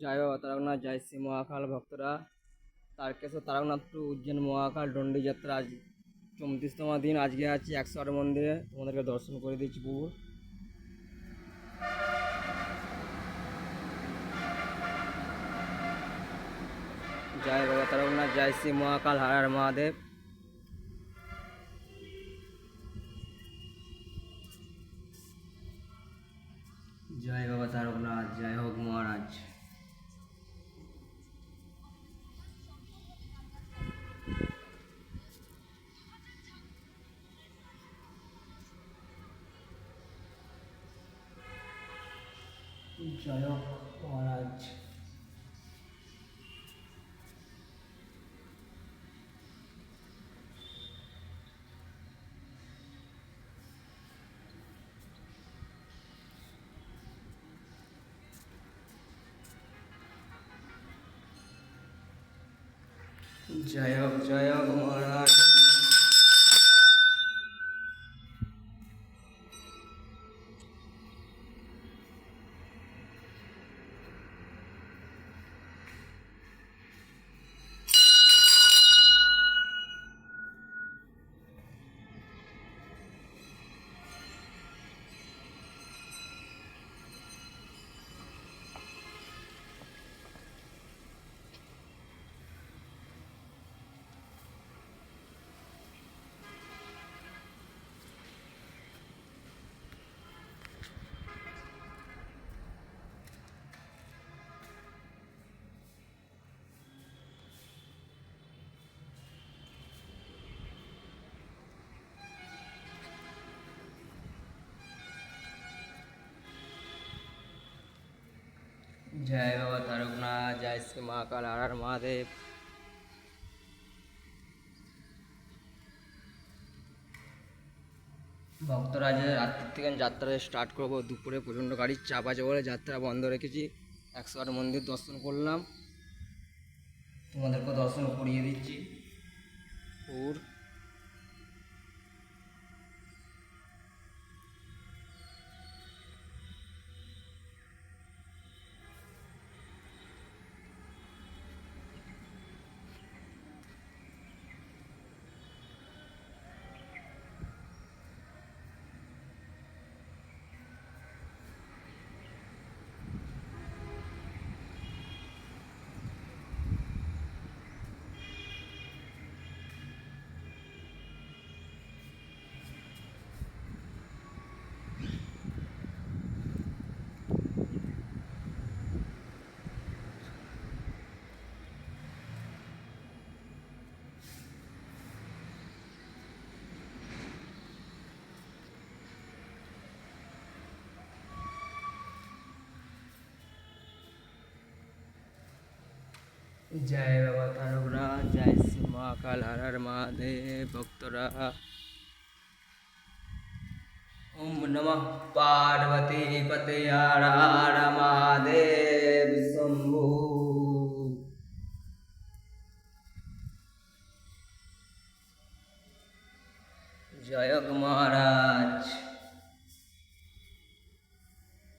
জয় বাবা তারকনাথ জয় শ্রী মহাকাল ভক্তরা। তারকেশ্বর তারকনাথ টু উজ্জৈন মহাকাল দণ্ডি যাত্রা আজ চৌত্রিশতম দিন। আজকে আছি একশো আট মন্দিরে। তোমাদেরকে দর্শন করে দিচ্ছি প্রভু জয় বাবা তারকনাথ জয় শ্রী মহাকাল, হার হর মহাদেব। জয় বাবা তারকনাথ জয় হোক মহারাজ। জয় হোক মহারাজ। জয় হোক জয় মহারাজ। বাবা তারকনাথ জয় শ্রী মহাকাল আর আর মহাদেব। ভক্তরা যে রাত্রির থেকে যাত্রা স্টার্ট করব, দুপুরে প্রচণ্ড গাড়ির চাপ আছে বলে যাত্রা বন্ধ রেখেছি। একশো আট মন্দির দর্শন করলাম। তোমাদেরকে দর্শন করিয়ে দিচ্ছি। পুর জয় বাবা তারকনাথ জয় শ্রী মহাকাল হর হর মহাদেব ভক্তরা ওম নমঃ পার্বতী পতে হর হর মহাদেব শম্ভু জয় হোক মহারাজ